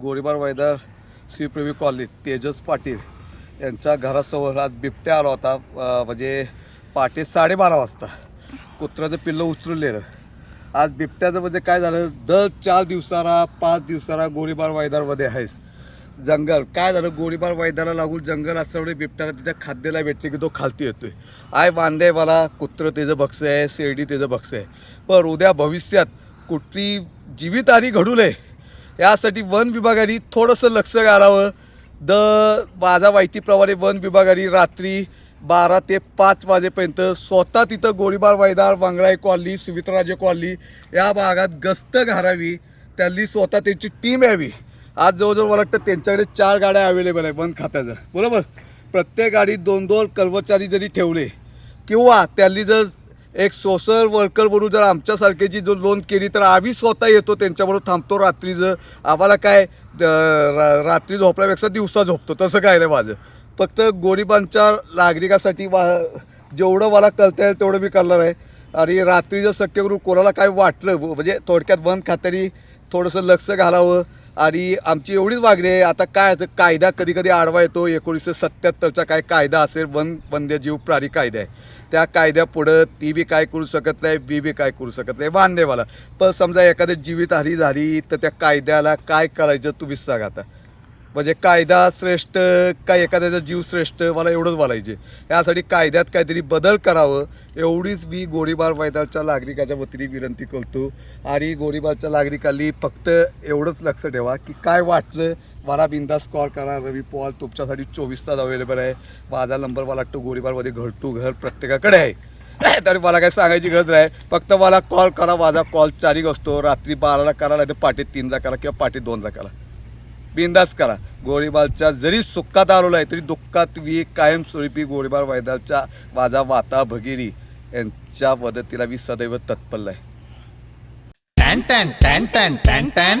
गोरीबार मैदान श्रीप्रेमी कॉलेज तेजस पाटील यांच्या घरासमोर आज बिबट्या आला होता म्हणजे पहाटे साडेबारा वाजता. कुत्र्याचं पिल्लं उचललेलं आज बिबट्याचं म्हणजे काय झालं? दर चार दिवसाला पाच दिवसाला गोळीबार मैदानामध्ये आहेस. जंगल. काय झालं? गोळीबार मैदानाला लागून जंगल असल्यामुळे बिबट्याला तिथे खाद्याला भेटते की तो खालती येतोय. आय वांदे मला कुत्रं त्याचं बक्ष आहे शेरडी त्याचं बक्ष आहे. पण उद्या भविष्यात कुठली जीवितहानी घडू नये. यासाठी वन विभागाने थोडंसं लक्ष घालावं. द माझ्या माहितीप्रमाणे वन विभागाने रात्री बारा ते पाच वाजेपर्यंत स्वतः तिथं गोळीबार मैदान वांगळाई कॉलनी सुमित्राजे कॉलनी या भागात गस्त घालावी. त्यांनी स्वतः त्यांची टीम यावी. आज जवळजवळ मला वाटतं त्यांच्याकडे चार गाड्या अवेलेबल आहे वन खात्याचं. बरोबर? प्रत्येक गाडीत दोन दोन कर्मचारी जरी ठेवले किंवा त्यांनी जर एक सोशल वर्कर म्हणून जर आमच्यासारख्याची जो लोन केली तर आम्ही स्वतः येतो त्यांच्याबरोबर थांबतो रात्रीचं आम्हाला काय द- रा- रात्री झोपल्यापेक्षा दिवसा झोपतो तसं काय नाही माझं. फक्त गोरिबांच्या नागरिकासाठी वा जेवढं मला करता येईल तेवढं मी करणार आहे. आणि रात्री जर शक्य करून कोणाला काय वाटलं म्हणजे थोडक्यात वन खात्याने थोडंसं लक्ष घालावं. आणि आमची एवढीच मागणी आहे आता काय कायदा कधी कधी आडवा येतो एकोणीसशे सत्त्याहत्तरचा काय कायदा असेल वन वन्यजीव प्राणी कायदा आहे. त्या कायद्यापुढं ती बी काय करू शकत नाही बी बी काय करू शकत नाही. वांदेवाला. पण समजा एखादी जीवितहानी झाली तर त्या कायद्याला काय करायचं तुम्हीच सांगा आता. म्हणजे कायदा श्रेष्ठ का एखाद्याचा जीव श्रेष्ठ मला एवढंच बोलायचे यासाठी कायद्यात काहीतरी बदल करावं एवढीच मी गोळीबार मैदानच्या नागरिकाच्या वतीने विनंती करतो. आणि गोळीबारच्या नागरिकांनी फक्त एवढंच लक्ष ठेवा की काय वाटलं मला बिंदास कॉल करा. रवी पॉल तुमच्यासाठी चोवीस तास अवेलेबल आहे. माझा नंबर मला वाटतो गोळीबारमध्ये घर टू घर प्रत्येकाकडे आहे. तर मला काय सांगायची गरज नाही. फक्त मला कॉल करा. माझा कॉल चारिक असतो. रात्री बाराला करा नाही तर पाठी तीनला करा किंवा पाठी दोनला करा. बिंदास करा. गोळीबारच्या जरी सुखात आलेलो आहे तरी दुःखात मी कायमस्वरूपी गोळीबार वैदालच्या माझा वाता भगिरी यांच्या मदतीला मी सदैव तत्परला आहे. टॅन टॅन टॅन टॅन टॅन टॅन.